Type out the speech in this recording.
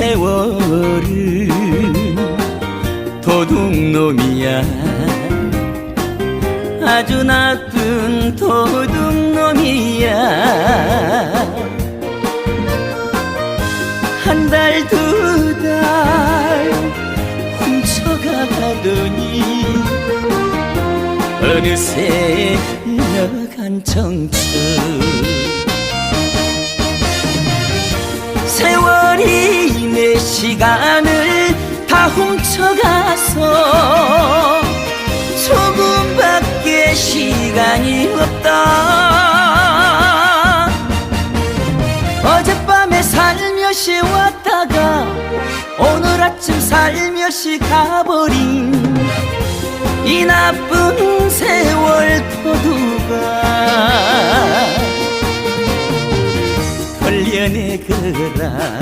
세월은 도둑놈이야. 아주 나쁜 도둑놈이야. 한 달 두달 훔쳐가더니 어느새 흘러간 청춘. 세월이 내 시간을 다 훔쳐가서 조금밖에 시간이 없다. 어젯밤에 살며시 왔다가 오늘 아침 살며시 가버린 이 나쁜 세월 도두가. 걸려내거라